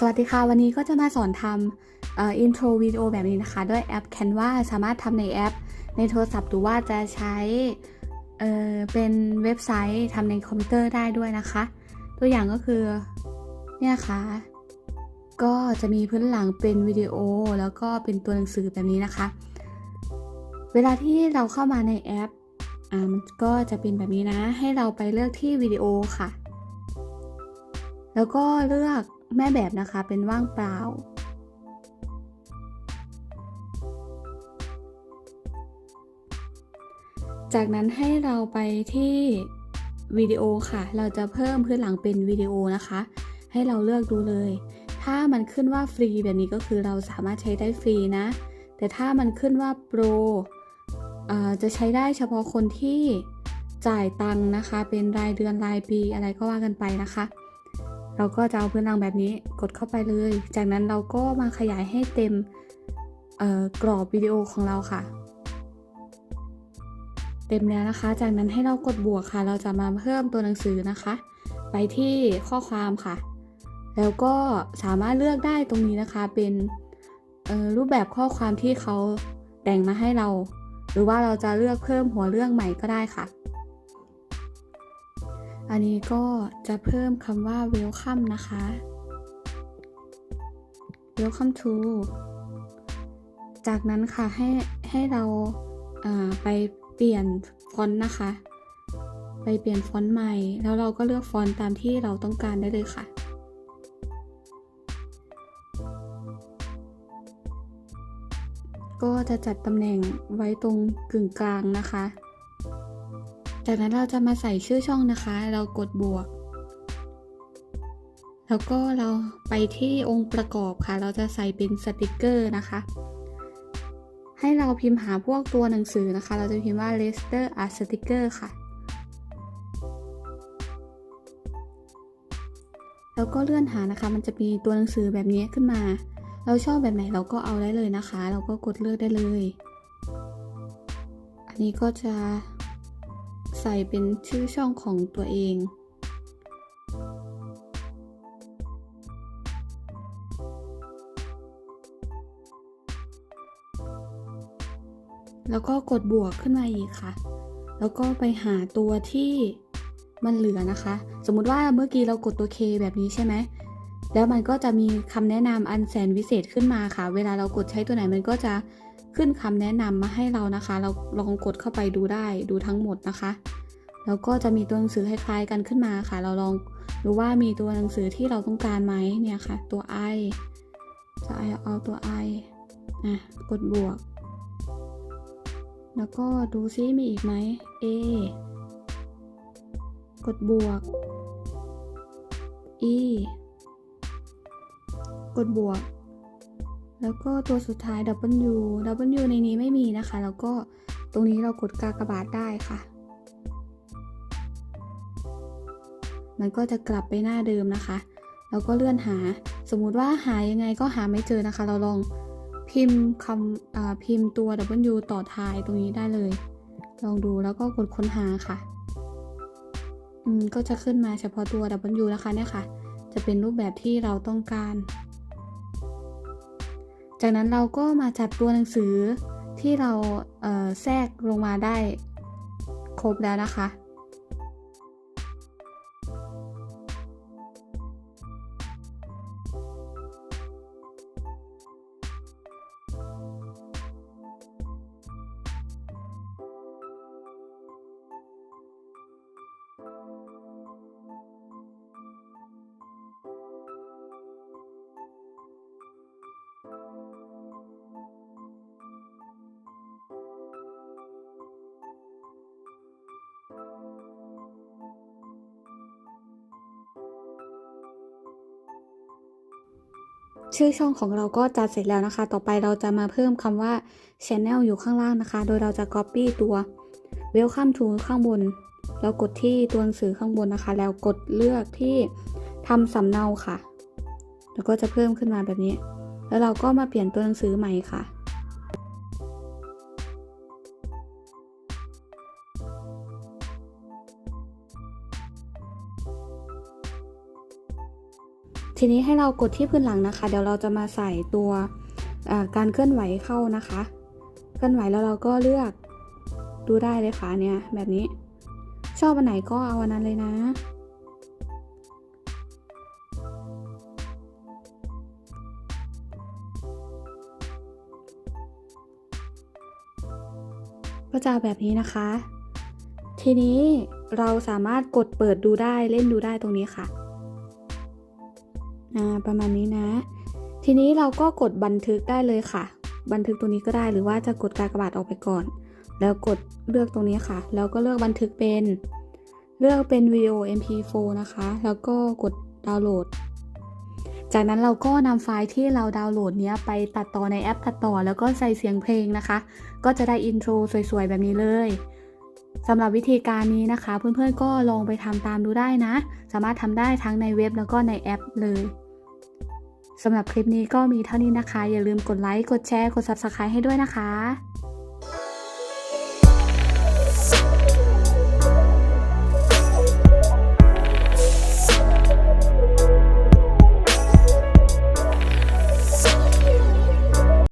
สวัสดีค่ะ วันนี้ก็จะมาสอนทำอ่อ intro วิดีโอแบบนี้นะคะ ด้วยแอป Canva สามารถทำในแอป ในโทรศัพท์หรือว่าจะใช้เเป็นเว็บไซต์ทำในคอมพิวเตอร์ได้ด้วยนะคะ ตัวอย่างก็คือ เนี่ยค่ะ ก็จะมีพื้นหลังเป็นวิดีโอ แล้วก็เป็นตัวหนังสือแบบนี้นะคะ เวลาที่เราเข้ามาในแอป อ่ามันก็จะเป็นแบบนี้นะ ให้เราไปเลือกที่วิดีโอค่ะ แล้วก็เลือกแม่แบบนะคะเป็นว่างเปล่า จากนั้นให้เราไปที่วิดีโอค่ะ เราจะเพิ่มพื้นหลังเป็นวิดีโอนะคะ ให้เราเลือกดูเลย ถ้ามันขึ้นว่าฟรีแบบนี้ก็คือเราสามารถใช้ได้ฟรีนะ แต่ถ้ามันขึ้นว่าโปรจะใช้ได้เฉพาะคนที่จ่ายตังค์นะคะ เป็นรายเดือนรายปีอะไรก็ว่ากันไปนะคะ เราก็จะเอาพื้นหลังแบบนี้กดเข้าไปเลย จากนั้นเราก็มาขยายให้เต็มกรอบวิดีโอของเราค่ะ เต็มแล้วนะคะ จากนั้นให้เรากดบวกค่ะ เราจะมาเพิ่มตัวหนังสือนะคะ ไปที่ข้อความค่ะ แล้วก็สามารถเลือกได้ตรงนี้นะคะ เป็นรูปแบบข้อความที่เขาแต่งมาให้เรา หรือว่าเราจะเลือกเพิ่มหัวเรื่องใหม่ก็ได้ค่ะ อันนี้ก็จะเพิ่มคำว่า welcome นะคะ welcome to จากนั้นค่ะให้ให้เราาไปเปลี่ยนฟอนต์นะคะ ไปเปลี่ยนฟอนต์ใหม่ แล้วเราก็เลือกฟอนต์ตามที่เราต้องการได้เลยค่ะก็จะจัดตำแหน่งไว้ตรงกึ่งกลางนะคะ จากนั้นเราจะมาใส่ชื่อช่องนะคะ เรากดบวก แล้วก็เราไปที่องค์ประกอบค่ะ เราจะใส่เป็นสติกเกอร์นะคะ ให้เราพิมพ์หาพวกตัวหนังสือนะคะ เราจะพิมพ์ว่า Lester Art Sticker ค่ะ แล้วก็เลื่อนหานะคะ มันจะมีตัวหนังสือแบบนี้ขึ้นมา เราชอบแบบไหนเราก็เอาได้เลยนะคะ เราก็กดเลือกได้เลย อันนี้ก็จะ ส่เป็นชื่อช่องของตัวเอง แล้วก็กดบวกขึ้นมาอีกค่ะ แล้วก็ไปหาตัวที่มันเหลือนะคะ สมมุติว่าเมื่อกี้เรากดตัว K แบบนี้ใช่ไหม แล้วมันก็จะมีคำแนะนำอันแสนวิเศษขึ้นมาค่ะ เวลาเรากดใช้ตัวไหนมันก็จะ ขึ้นคำแนะนำมาให้เรานะคะ เราลองกดเข้าไปดูได้ดูทั้งหมดนะคะ แล้วก็จะมีตัวหนังสือคล้ายๆกันขึ้นมาค่ะ เราลองดูว่ามีตัวหนังสือที่เราต้องการไหมเนี่ยค่ะ ตัว I จะ i เอาตัว I อะกดบวก แล้วก็ดูซิมีอีกไหม A กดบวก E กดบวก แล้วก็ตัวสุดท้าย W W ในนี้ไม่มีนะคะ แล้วก็ตรงนี้เรากดกากบาทได้ค่ะ มันก็จะกลับไปหน้าเดิมนะคะ แล้วก็เลื่อนหา สมมุติว่าหายังไงก็หาไม่เจอนะคะ เราลองพิมพ์คำพิมพ์ตัว W ต่อท้ายตรงนี้ได้เลย ลองดูแล้วก็กดค้นหาค่ะอืมก็จะขึ้นมาเฉพาะตัว W นะคะเนี่ยค่ะ จะเป็นรูปแบบที่เราต้องการ จากนั้นเราก็มาจัดตัวหนังสือที่เราเแทรกลงมาได้ครบแล้วนะคะ ชื่อช่องของเราก็จัดเสร็จแล้วนะคะ ต่อไปเราจะมาเพิ่มคำว่า Channel อยู่ข้างล่างนะคะ โดยเราจะ Copy ตัว Welcome to ข้างบนแล้วกดที่ตัวหนังสือข้างบนนะคะ แล้วกดเลือกที่ทำสำเนาค่ะ แล้วก็จะเพิ่มขึ้นมาแบบนี้ แล้วเราก็มาเปลี่ยนตัวหนังสือใหม่ค่ะ ทีนี้ให้เรากดที่พื้นหลังนะคะ เดี๋ยวเราจะมาใส่ตัวการเคลื่อนไหวเข้านะคะ เคลื่อนไหวแล้วเราก็เลือกดูได้เลยค่ะเนี่ยแบบนี้ ชอบอันไหนก็เอาอันนั้นเลยนะ ก็จะแบบนี้นะคะ ทีนี้เราสามารถกดเปิดดูได้เล่นดูได้ตรงนี้ค่ะ ประมาณนี้นะ ทีนี้เราก็กดบันทึกได้เลยค่ะ บันทึกตรงนี้ก็ได้หรือว่าจะกดกากบาทออกไปก่อน แล้วกดเลือกตรงนี้ค่ะ แล้วก็เลือกบันทึกเป็น เลือกเป็นวิดีโอ MP4 นะคะ แล้วก็กดดาวน์โหลด จากนั้นเราก็นำไฟล์ที่เราดาวน์โหลดเนี้ยไปตัดต่อในแอปตัดต่อ แล้วก็ใส่เสียงเพลงนะคะ ก็จะได้อินโทรสวยๆ แบบนี้เลยสำหรับวิธีการนี้นะคะ เพื่อนๆก็ลองไปทำตามดูได้นะ สามารถทำได้ทั้งในเว็บแล้วก็ในแอปเลย สำหรับคลิปนี้ก็มีเท่านี้นะคะ อย่าลืมกดไลค์ กดแชร์ กด Subscribe ให้ด้วยนะคะ